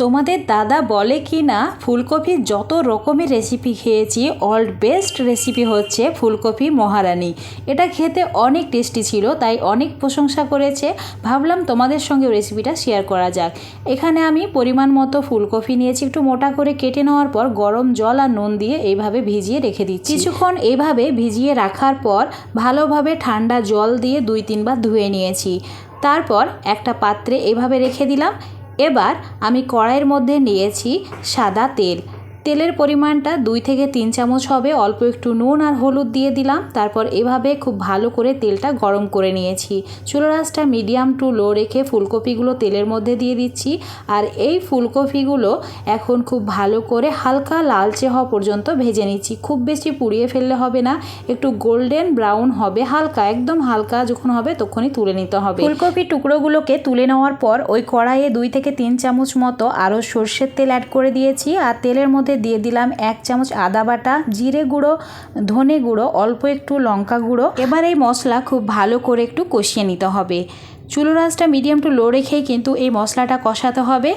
তোমাদের দাদা বলে কি না ফুলকপির যত রকমের রেসিপি খেয়েছি অল বেস্ট রেসিপি হচ্ছে ফুলকপি মহারানী। এটা খেতে অনেক টেস্টি ছিল, তাই অনেক প্রশংসা করেছে। ভাবলাম তোমাদের সঙ্গে রেসিপিটা শেয়ার করা যাক। এখানে আমি পরিমাণ মতো ফুলকপি নিয়েছি, একটু মোটা করে কেটে নেওয়ার পর গরম জল আর নুন দিয়ে এইভাবে ভিজিয়ে রেখে দিচ্ছি। কিছুক্ষণ এইভাবে ভিজিয়ে রাখার পর ভালোভাবে ঠান্ডা জল দিয়ে দুই তিনবার ধুয়ে নিয়েছি। তারপর একটা পাত্রে এভাবে রেখে দিলাম। এবার আমি কড়াইয়ের মধ্যে নিয়েছি সাদা তেল। তেলের পরিমাণটা দুই থেকে তিন চামচ হবে, অল্প একটু নুন আর হলুদ দিয়ে দিলাম। তারপর এভাবে খুব ভালো করে তেলটা গরম করে নিয়েছি। চুলো রাসটা মিডিয়াম টু লো রেখে ফুলকপিগুলো তেলের মধ্যে দিয়ে দিচ্ছি। আর এই ফুলকপিগুলো এখন খুব ভালো করে হালকা লালচে হওয়া পর্যন্ত ভেজে নিচ্ছি। খুব বেশি পুড়িয়ে ফেললে হবে না, একটু গোল্ডেন ব্রাউন হবে হালকা, একদম হালকা যখন হবে তখনই তুলে নিতে হবে। ফুলকপির টুকরোগুলোকে তুলে নেওয়ার পর ওই কড়াইয়ে দুই থেকে তিন চামচ মতো আরও সর্ষের তেল অ্যাড করে দিয়েছি। আর তেলের মধ্যে দিয়ে দিলাম এক চামচ আদা বাটা, জিরে গুঁড়ো, ধনে গুঁড়ো, অল্প একটু লঙ্কা গুঁড়ো। এবার এই মশলা খুব ভালো করে একটু কষিয়ে নিতে হবে। চুলো রাসটা মিডিয়াম টু লো রেখেই কিন্তু এই মশলাটা কষাতে হবে।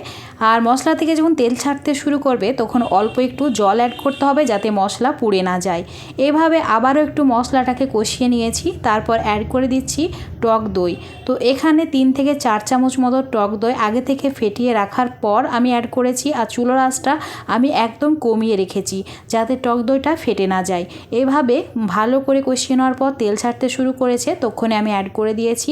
আর মশলা থেকে যখন তেল ছাড়তে শুরু করবে, তখন অল্প একটু জল অ্যাড করতে হবে যাতে মশলা পুড়ে না যায়। এভাবে আবারও একটু মশলাটাকে কষিয়ে নিয়েছি, তারপর অ্যাড করে দিচ্ছি টক দই। তো এখানে তিন থেকে চার চামচ মতো টক দই আগে থেকে ফেটিয়ে রাখার পর আমি অ্যাড করেছি, আর চুলো রাসটা আমি একদম কমিয়ে রেখেছি যাতে টক দইটা ফেটে না যায়। এভাবে ভালো করে কষিয়ে নেওয়ার পর তেল ছাড়তে শুরু করেছে, তখনই আমি অ্যাড করে দিয়েছি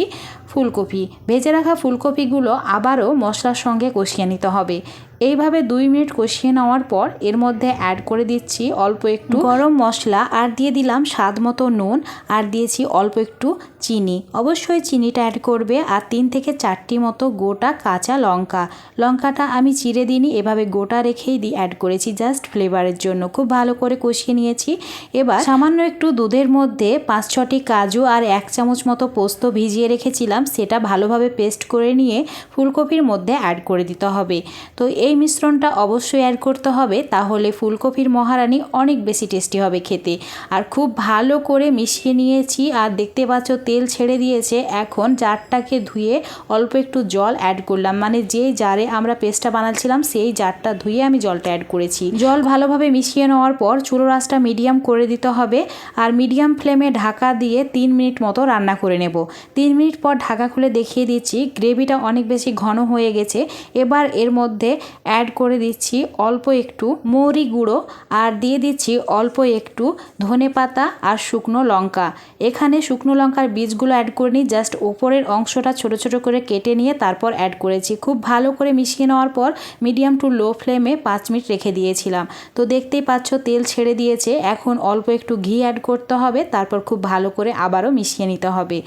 ফুলকপি। ভেজে রাখা ফুলকপিগুলো আবারও মশলার সঙ্গে কষিয়ে নিতে হবে। এইভাবে দুই মিনিট কষিয়ে নেওয়ার পর এর মধ্যে অ্যাড করে দিচ্ছি অল্প একটু গরম মশলা আর দিয়ে দিলাম স্বাদ মতো নুন আর দিয়েছি অল্প একটু চিনি। অবশ্যই চিনিটা অ্যাড করবে আর তিন থেকে চারটি মতো গোটা কাঁচা লঙ্কা। লঙ্কাটা আমি চিড়ে দিইনি, এভাবে গোটা রেখেই দিই অ্যাড করেছি জাস্ট ফ্লেভারের জন্য। খুব ভালো করে কষিয়ে নিয়েছি। এবার সামান্য একটু দুধের মধ্যে পাঁচ ছটি কাজু আর এক চামচ মতো পোস্ত ভিজিয়ে রেখেছিলাম, সেটা ভালোভাবে পেস্ট করে নিয়ে ফুলকপির মধ্যে অ্যাড করে দিতে হবে। তো এই মিশ্রণটা অবশ্যই অ্যাড করতে হবে, তাহলে ফুলকপির মহারানি অনেক বেশি টেস্টি হবে খেতে। আর খুব ভালো করে মিশিয়ে নিয়েছি, আর দেখতে পাচ্ছ তেল ছেড়ে দিয়েছে। এখন জারটাকে ধুয়ে অল্প একটু জল অ্যাড করলাম। মানে যে জারে আমরা পেস্টটা বানাচ্ছিলাম, সেই জারটা ধুয়ে আমি জলটা অ্যাড করেছি। জল ভালোভাবে মিশিয়ে নেওয়ার পর চুলো রাসটা মিডিয়াম করে দিতে হবে, আর মিডিয়াম ফ্লেমে ঢাকা দিয়ে তিন মিনিট মতো রান্না করে নেব। তিন মিনিট পর ঢাকা খুলে দেখিয়ে দিচ্ছি গ্রেভিটা অনেক বেশি ঘন হয়ে গেছে। এবার এর মধ্যে অ্যাড করে দিচ্ছি অল্প একটু মৌরি গুঁড়ো আর দিয়ে দিচ্ছি অল্প একটু ধনে পাতা আর শুকনো লঙ্কা। এখানে শুকনো লঙ্কার বীজগুলো অ্যাড করে নিই জাস্ট ওপরের অংশটা ছোট ছোট করে কেটে নিয়ে তারপর অ্যাড করেছি। খুব ভালো করে মিশিয়ে নেওয়ার পর মিডিয়াম টু লো ফ্লেমে পাঁচ মিনিট রেখে দিয়েছিলাম। তো দেখতেই পাচ্ছ তেল ছেড়ে দিয়েছে, এখন অল্প একটু ঘি অ্যাড করতে হবে, তারপর খুব ভালো করে আবারও মিশিয়ে নিতে হবে।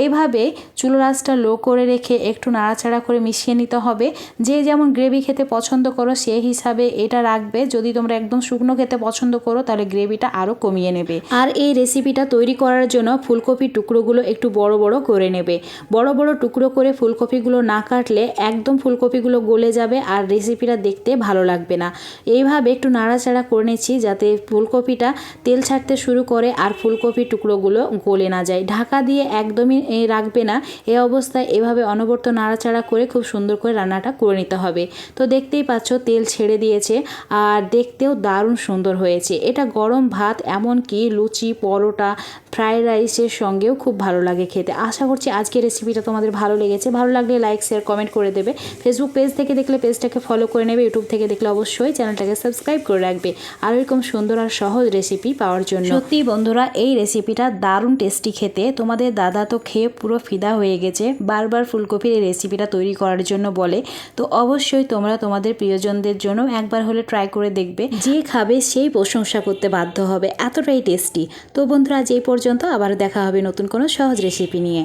এইভাবে চুলো রাসটা লো করে রেখে একটু নাড়াচাড়া করে মিশিয়ে নিতে হবে, যে যেমন গ্রেভি খেতে পছন্দ করো সেই হিসাবে এটা রাখবে। যদি তোমরা একদম শুকনো খেতে পছন্দ করো, তাহলে গ্রেভিটা আরও কমিয়ে নেবে। আর এই রেসিপিটা তৈরি করার জন্য ফুলকপির টুকরোগুলো একটু বড় বড় করে নেবে। বড় বড় টুকরো করে ফুলকপিগুলো না কাটলে একদম ফুলকপিগুলো গলে যাবে আর রেসিপিটা দেখতে ভালো লাগবে না। এইভাবে একটু নাড়াচাড়া করে নিচ্ছি যাতে ফুলকপিটা তেল ছাড়তে শুরু করে আর ফুলকপির টুকরোগুলো গলে না যায়। ঢাকা দিয়ে একদমই রাখবে না। এ অবস্থায় এভাবে অনবরত নাড়াচাড়া করে খুব সুন্দর করে রান্নাটা করে নিতে হবে। তো দেখতেই পাচ্ছ, তেল ছেড়ে দিয়েছে আর দেখতেও দারুণ সুন্দর হয়েছে। এটা গরম ভাত, এমনকি লুচি, পরোটা ফ্রাইড রাইসের সঙ্গেও খুব ভালো লাগে খেতে। আশা করছি আজকের রেসিপিটা তোমাদের ভালো লেগেছে। ভালো লাগলে লাইক শেয়ার কমেন্ট করে দেবে। ফেসবুক পেজ থেকে দেখলে পেজটাকে ফলো করে নেবে। ইউটিউব থেকে দেখলে অবশ্যই চ্যানেলটাকে সাবস্ক্রাইব করে রাখবে। আর এরকম সুন্দর আর সহজ রেসিপি পাওয়ার জন্য। সত্যি বন্ধুরা এই রেসিপিটা দারুণ টেস্টি খেতে। তোমাদের দাদা তো খেয়ে পুরো ফিদা হয়ে গেছে। বারবার ফুলকপির এই রেসিপিটা তৈরি করার জন্য বলে। তো অবশ্যই তোমরা তোমাদের প্রিয়জনদের জন্য একবার হলে ট্রাই করে দেখবে। যে খাবে সেই প্রশংসা করতে বাধ্য হবে। এতটাই টেস্টি তো বন্ধুরা এই পর্যন্ত আবার দেখা হবে নতুন কোনো সহজ রেসিপি নিয়ে।